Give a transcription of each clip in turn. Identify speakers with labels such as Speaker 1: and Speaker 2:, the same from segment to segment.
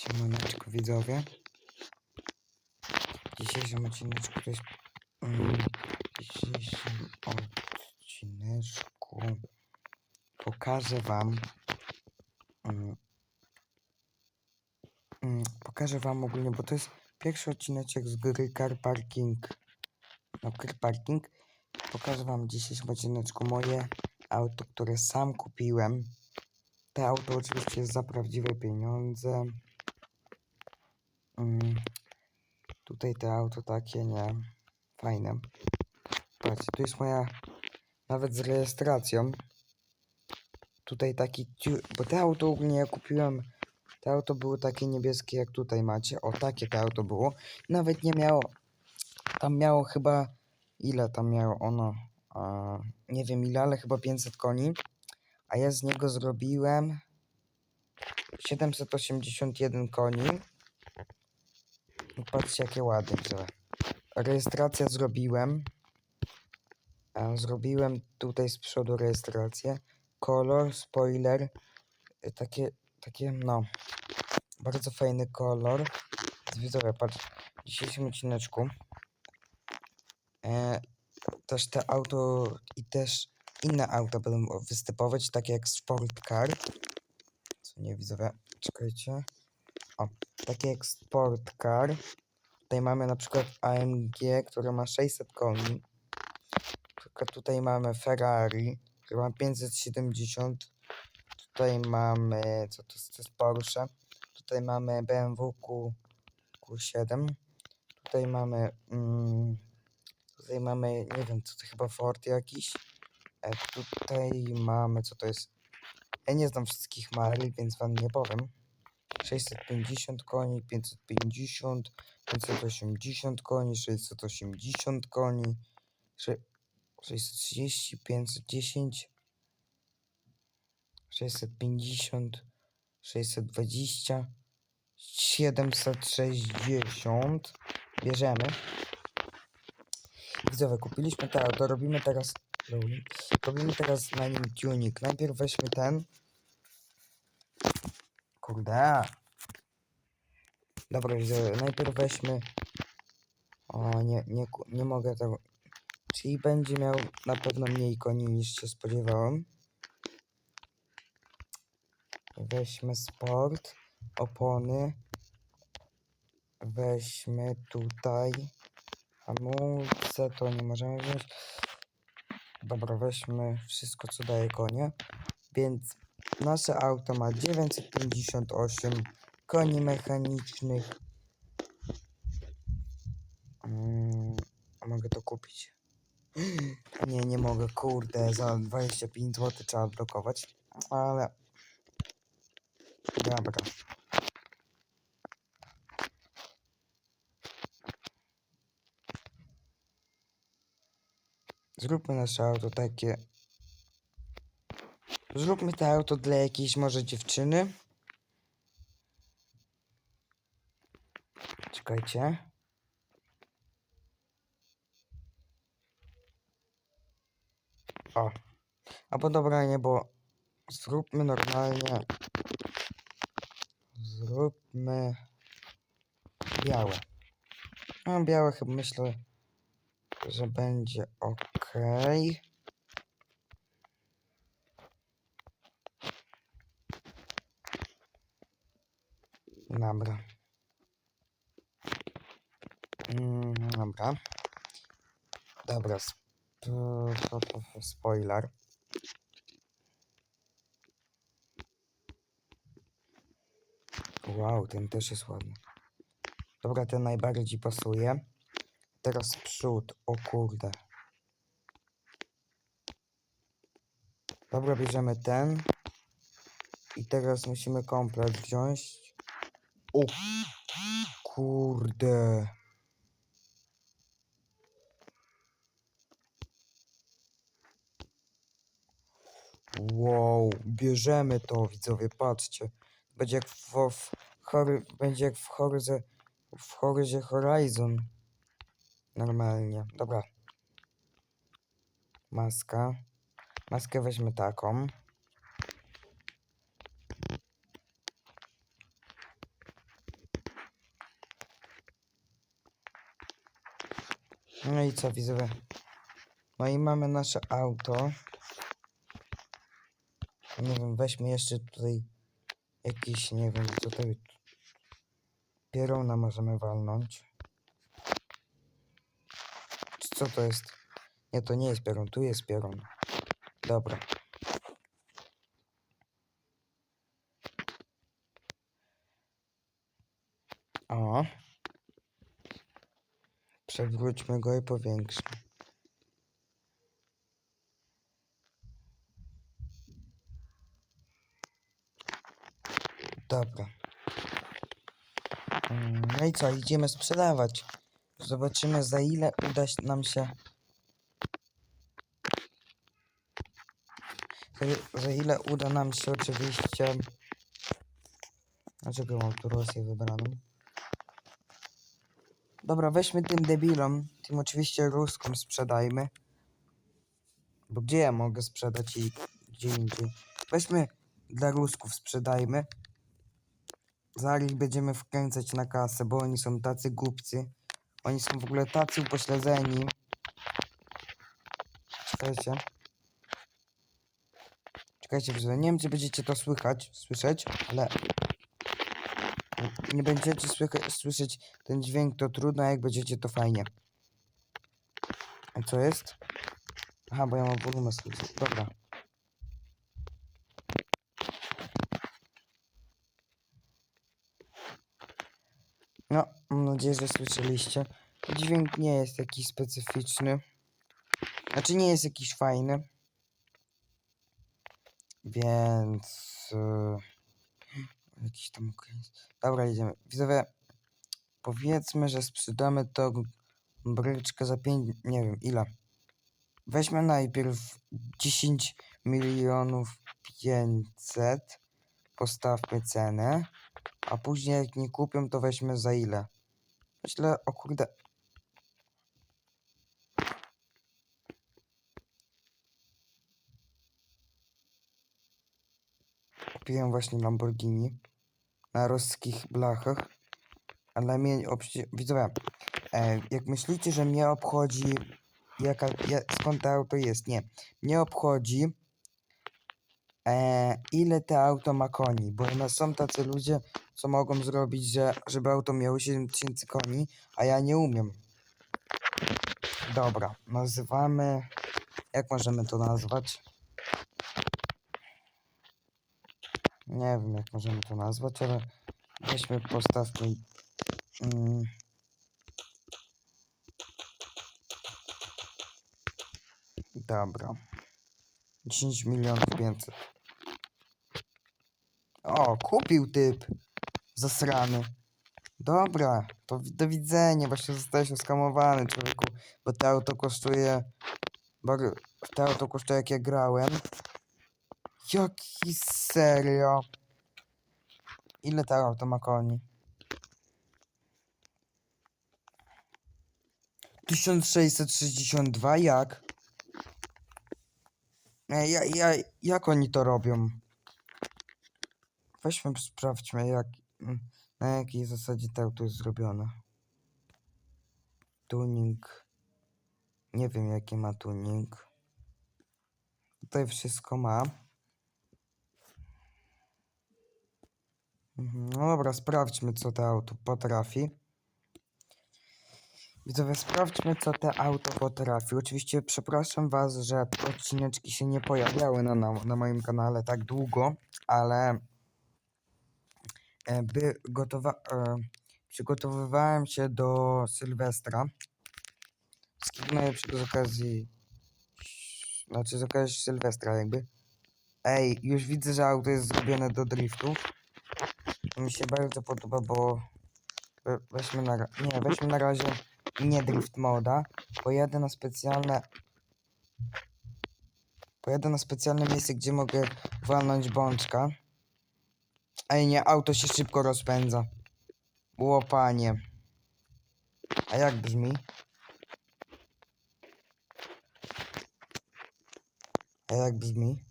Speaker 1: Siemaneczko widzowie. W dzisiejszym odcineczku jest... Mm, w dzisiejszym odcineczku pokażę wam... Mm, mm, pokażę wam ogólnie, bo to jest pierwszy odcineczek z gry Car Parking. No, Car Parking. Pokażę wam w dzisiejszym odcineczku moje auto, które sam kupiłem. To auto oczywiście jest za prawdziwe pieniądze. Mm, tutaj te auto takie, nie, fajne. Patrzcie, tu jest moja, nawet z rejestracją. Tutaj taki, bo te auto ogólnie ja kupiłem, te auto było takie niebieskie jak tutaj macie. O, takie to auto było. Nawet nie miało, tam miało chyba, ile tam miało ono? A, nie wiem ile, ale chyba 500 koni. A ja z niego zrobiłem 781 koni. I patrzcie jakie ładne widzowie. Rejestracja zrobiłem. Zrobiłem tutaj z przodu rejestrację. Kolor, spoiler. e, Takie, takie no. Bardzo fajny kolor. Widzowie, patrz. W dzisiejszym odcineczku. E, też te auto i też inne auta będą występować, takie jak Sport Car. Co nie widzowie, czekajcie. O, takie jak Sport Car. Tutaj mamy na przykład AMG, które ma 600 koni. Tylko tutaj mamy Ferrari, które ma 570. Tutaj mamy, co to jest, to jest Porsche. Tutaj mamy BMW Q, Q7. Tutaj mamy, mm, tutaj mamy, nie wiem, co to chyba Ford jakiś. E, tutaj mamy, co to jest. Ja nie znam wszystkich marek, więc wam nie powiem. 650 koni, 550, 580 koni, 680 koni, sze- 630, 510, 650, 620, 760. Bierzemy. Widzowie, kupiliśmy to auto, robimy teraz... Robimy teraz na nim tuning. Najpierw weźmy ten. Kurde. Dobra, widzowie, najpierw weźmy... O, nie, nie, nie mogę tego... Czyli będzie miał na pewno mniej koni niż się spodziewałem. Weźmy sport, opony. Weźmy tutaj hamulce, to nie możemy wziąć. Dobra, weźmy wszystko co daje konie. Więc nasze auto ma 958 koni mechanicznych. Mm, a mogę to kupić? Nie, nie mogę, kurde, za 25 zł trzeba blokować, ale... Dobra. Zróbmy nasze auto takie... Zróbmy to auto dla jakiejś może dziewczyny. Czekajcie. O. Albo dobra, nie, bo zróbmy normalnie. Zróbmy białe. No, białe chyba myślę, że będzie ok. Dobra. Mm, dobra. Dobra. Sp spoiler. Wow, ten też jest ładny. Dobra, ten najbardziej pasuje. Teraz przód, o kurde. Dobra, bierzemy ten. I teraz musimy komplet wziąć. O kurde. Wow, bierzemy to, widzowie, patrzcie. Będzie jak w, w chory, będzie jak w Horyzie, w Horyzie Horizon. Normalnie. Dobra. Maska. Maskę weźmy taką. No i co widzowie? No i mamy nasze auto. Nie wiem, weźmy jeszcze tutaj jakiś, nie wiem, jest. Pieruna możemy walnąć. Co to jest? Nie, to nie jest pierun, tu jest pierun. Dobra. O. Przewróćmy go i powiększmy. Dobra. Mm, No i co, idziemy sprzedawać. Zobaczymy za ile uda nam się. Za ile uda nam się oczywiście. Dlaczego mam tu Rosję wybraną? Dobra, weźmy tym debilom. Tym oczywiście ruskom sprzedajmy. Bo gdzie ja mogę sprzedać i gdzie indziej? Weźmy dla rusków sprzedajmy. Zaraz będziemy wkręcać na kasę, bo oni są tacy głupcy. Oni są w ogóle tacy upośledzeni. Czekajcie. Czekajcie, nie wiem czy będziecie to słychać, słyszeć, ale nie będziecie słyszeć ten dźwięk, to trudno, a jak będziecie to fajnie. A co jest? Aha, bo ja mam sobie. Dobra. No, mam nadzieję, że słyszeliście. Dźwięk nie jest jakiś specyficzny. Znaczy nie jest jakiś fajny. Więc... Yy, jakiś tam... Dobra, idziemy. Widzowie, powiedzmy, że sprzedamy tą bryczkę za 5... Nie wiem, ile. Weźmy najpierw 10 milionów 500. Postawmy cenę. A później jak nie kupią, to weźmy za ile. Myślę, o kurde. Kupiłem właśnie Lamborghini na ruskich blachach. Ale mnie obci... Widzowie, e, jak myślicie, że mnie obchodzi jaka, ja, skąd to auto jest? Nie. Mnie obchodzi e, ile to auto ma koni, bo no, są tacy ludzie, co mogą zrobić, że żeby auto miało 7000 koni, a ja nie umiem. Dobra, nazywamy. Jak możemy to nazwać? Nie wiem, jak możemy to nazwać, ale weźmy, postawmy. Mm. Dobra. 10 milionów 500. O, kupił typ. Zasrany. Dobra, to do widzenia. Właśnie zostałeś oskamowany, człowieku. Bo to auto kosztuje... Bo to auto kosztuje jak ja grałem. Jaki serio? Ile to auto ma koni? 1662, jak? E, Ja, ja, jak oni to robią? Weźmy, sprawdźmy, jak, mm, na jakiej zasadzie to auto jest zrobione. Tuning. Nie wiem, jaki ma tuning. Tutaj wszystko ma. No dobra, sprawdźmy, co to auto potrafi. Widzowie, sprawdźmy, co to auto potrafi. Oczywiście przepraszam Was, że odcineczki się nie pojawiały na, na, na moim kanale tak długo, ale e, by gotowa, e, przygotowywałem się do Sylwestra. Najlepszego z okazji, znaczy z okazji Sylwestra jakby. Ej, już widzę, że auto jest zrobione do driftu. To mi się bardzo podoba, bo we- weźmy na, nie, weźmy na razie nie drift moda. Pojadę na specjalne pojadę na specjalne miejsce, gdzie mogę walnąć bączka. Ej, nie, auto się szybko rozpędza. Łopanie. A jak brzmi? A jak brzmi?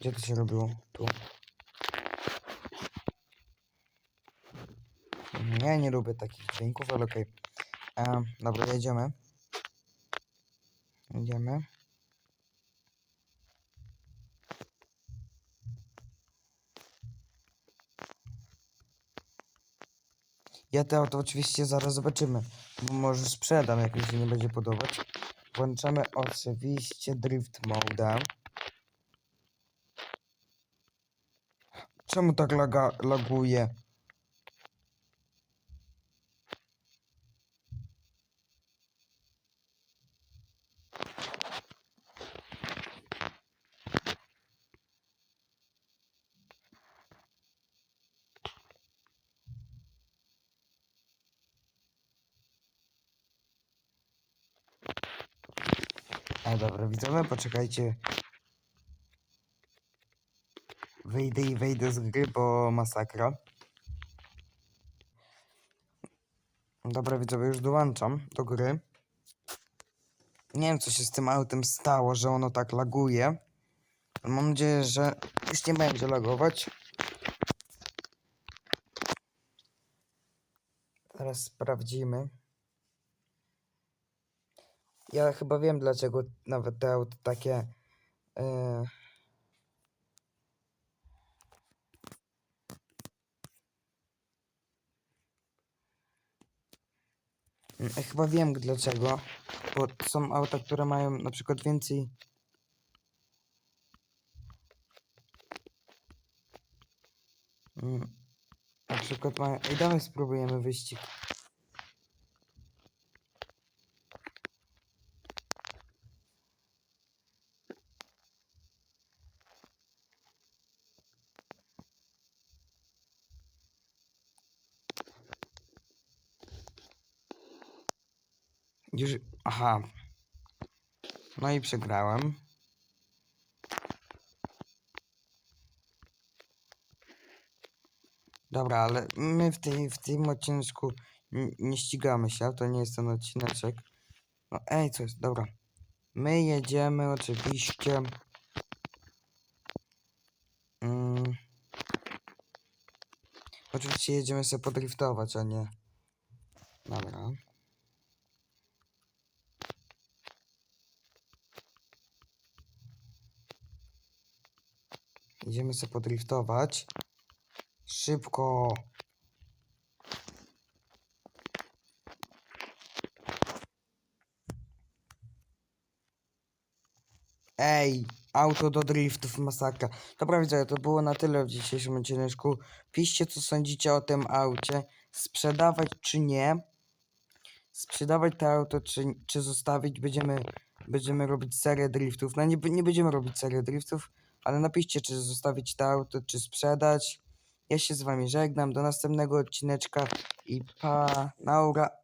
Speaker 1: Gdzie to się robiło? Tu. Ja nie lubię takich dźwięków, ale okej. Okay. Dobra, jedziemy. Idziemy. Ja to auto oczywiście zaraz zobaczymy, bo może sprzedam, jak mi się nie będzie podobać. Włączamy oczywiście drift mode. Czemu tak laga, laguje? A dobra, widzowie, poczekajcie. Wyjdę i wejdę z gry, bo masakra. Dobra, widzowie, już dołączam do gry. Nie wiem, co się z tym autem stało, że ono tak laguje. Mam nadzieję, że już nie będzie lagować. Teraz sprawdzimy. Ja chyba wiem, dlaczego nawet te auto takie. Mm, Chyba wiem dlaczego. Bo są auta, które mają na przykład więcej. Mm, Na przykład mają. Ej, dawaj spróbujemy wyścig. Już. Aha. No i przegrałem. Dobra, ale my w, tej, w tym odcineczku n- nie ścigamy się, to nie jest ten odcineczek. No ej, co jest? Dobra. My jedziemy oczywiście. Mm, oczywiście jedziemy sobie podriftować, a nie. Dobra. Idziemy sobie podriftować. Szybko. Ej, auto do driftów, masakra. Dobra, widzę, to było na tyle w dzisiejszym odcineczku. Piszcie, co sądzicie o tym aucie. Sprzedawać czy nie? Sprzedawać to auto, czy, czy zostawić? Będziemy, będziemy robić serię driftów. No nie, nie będziemy robić serię driftów, ale napiszcie, czy zostawić to auto, czy sprzedać. Ja się z wami żegnam. Do następnego odcineczka i pa, naura.